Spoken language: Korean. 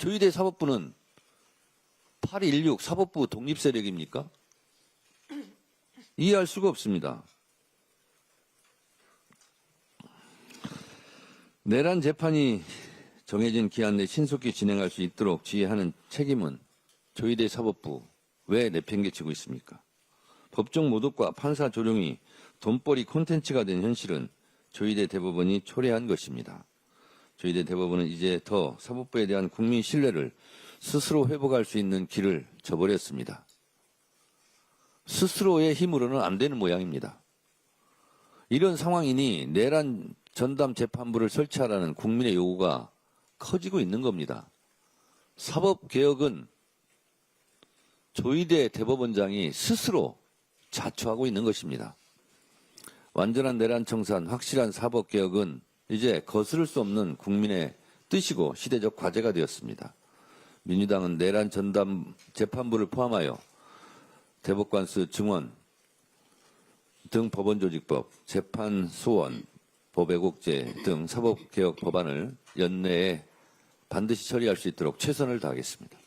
조희대 사법부는 816 사법부 독립 세력입니까? 이해할 수가 없습니다. 내란 재판이 정해진 기한 내 신속히 진행할 수 있도록 지휘하는 책임은 조희대 사법부 왜 내팽개치고 있습니까? 법정 모독과 판사 조롱이 돈벌이 콘텐츠가 된 현실은 조희대 대법원이 초래한 것입니다. 조희대 대법원은 이제 더 사법부에 대한 국민 신뢰를 스스로 회복할 수 있는 길을 저버렸습니다. 스스로의 힘으로는 안 되는 모양입니다. 이런 상황이니 내란 전담 재판부를 설치하라는 국민의 요구가 커지고 있는 겁니다. 사법개혁은 조희대 대법원장이 스스로 자초하고 있는 것입니다. 완전한 내란 청산, 확실한 사법개혁은 이제 거스를 수 없는 국민의 뜻이고 시대적 과제가 되었습니다. 민주당은 내란 전담 재판부를 포함하여 대법관수 증원 등 법원조직법, 재판소원, 법애국제 등 사법개혁 법안을 연내에 반드시 처리할 수 있도록 최선을 다하겠습니다.